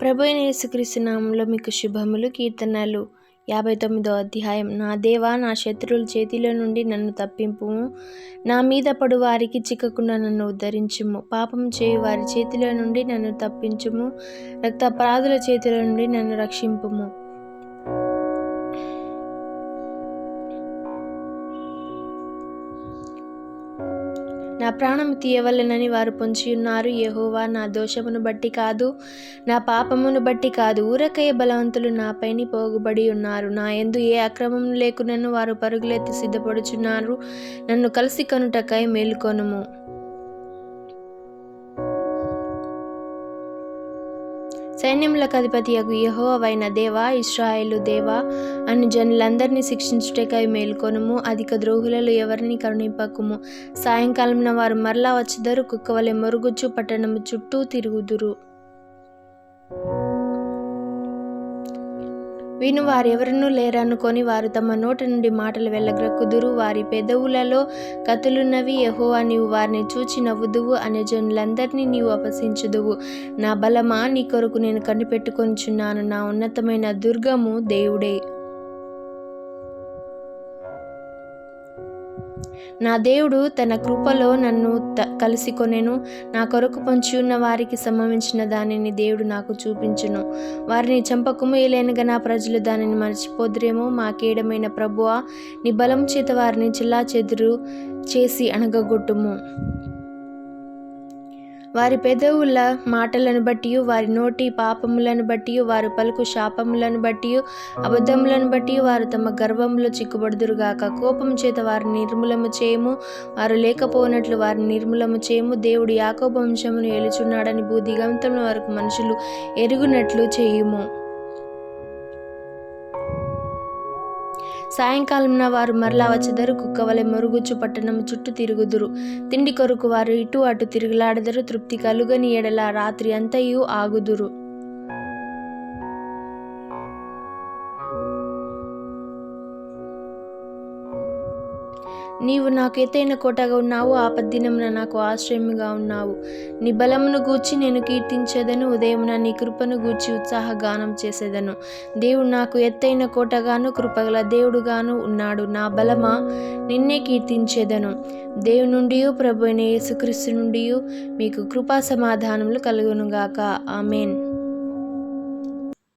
ప్రభు యేసుక్రీస్తు నామంలో మీకు శుభములు కీర్తనలు. యాభై తొమ్మిదో అధ్యాయం. నా దేవా నా శత్రువుల చేతిలో నుండి నన్ను తప్పింపుము నా మీద పడు వారికి చిక్కకుండా నన్ను ఉద్ధరించుము. పాపం చేయు వారి చేతిలో నుండి నన్ను తప్పించుము. రక్తపరాధుల చేతిలో నుండి నన్ను రక్షింపుము. నా ప్రాణం తీయవలెనని వారు పొంచి ఉన్నారు నా దోషమును బట్టి కాదు నా పాపమును బట్టి కాదు. ఊరకయ్య బలవంతులు నాపైని పోగుబడి ఉన్నారు నా ఎందు ఏ అక్రమం లేకునను వారు పరుగులెత్తి సిద్ధపడుచున్నారు. నన్ను కలిసి కనుటకై మేలుకొనుము. సైన్యములకు అధిపతి యగు యహోవైన దేవా ఇస్రాయేలు దేవా అని జనులందరినీ శిక్షించుటకై మేల్కొనుము. అధిక ద్రోహులలో ఎవరిని కరుణింపకుము? సాయంకాలంన వారు మరలా వచ్చుదరు కుక్కవలె మొరుగుచు పట్టణము చుట్టూ తిరుగుదురు. విను వారెవరనూ లేరనుకొని వారు తమ నోట నుండి మాటలు వెళ్ళగ్రక్కుదురు వారి పెదవులలో కతులున్నవి యహోవా నీవు వారిని చూచి నవ్వుదువు. అనే జనులందరినీ నీవు అపసించుదువు నా బలమా? నీ కొరకు నేను కనిపెట్టుకొనిచున్నాను. నా ఉన్నతమైన దుర్గము దేవుడే. నా దేవుడు తన కృపలో నన్ను త కలిసి కొనెను. నా కొరకు పొంచి ఉన్న వారికి సంభవించిన దానిని దేవుడు నాకు చూపించును. వారిని చంపకము నా ప్రజలు దానిని మర్చిపోదురేమో. మా కీడమైన ప్రభువా నీ బలం చేత వారిని చిల్లా చెదురు చేసి అణగగొట్టుము. వారి పెదవుల మాటలను బట్టి వారి నోటి పాపములను బట్టి వారు పలుకు శాపములను బట్టి అబద్ధములను బట్టి వారు తమ గర్వంలో చిక్కుబడుదురుగాక. కోపం చేత వారిని నిర్మూలము చేయము వారు లేకపోనట్లు వారిని నిర్మూలము చేయము. దేవుడు యాకోప వంశమును ఏలుచున్నాడని భూదిగంతం వరకు మనుషులు ఎరుగునట్లు చేయుము. సాయంకాలంన వారు మరలా వచ్చెదరు కుక్కవలె మరుగుచ్చు పట్టణం చుట్టూ తిరుగుదురు. తిండి కొరకు వారు ఇటు అటు తిరుగులాడదరు తృప్తి కలుగని ఎడల రాత్రి అంతయు ఆగుదురు. నీవు నాకు ఎత్తైన కోటగా ఉన్నావు ఆపద్దినమున నాకు ఆశ్రయముగా ఉన్నావు. నీ బలమును గూర్చి నేను కీర్తించేదను ఉదయమున నీ కృపను గూర్చి ఉత్సాహ గానం చేసేదను. దేవుడు నాకు ఎత్తైన కోటగాను కృపగల దేవుడుగాను ఉన్నాడు. నా బలమా నిన్నే కీర్తించేదను. దేవు నుండి ప్రభు అయిన యేసుక్రీస్తు నుండి మీకు కృపా సమాధానములు కలుగునుగాక. ఆమెన్.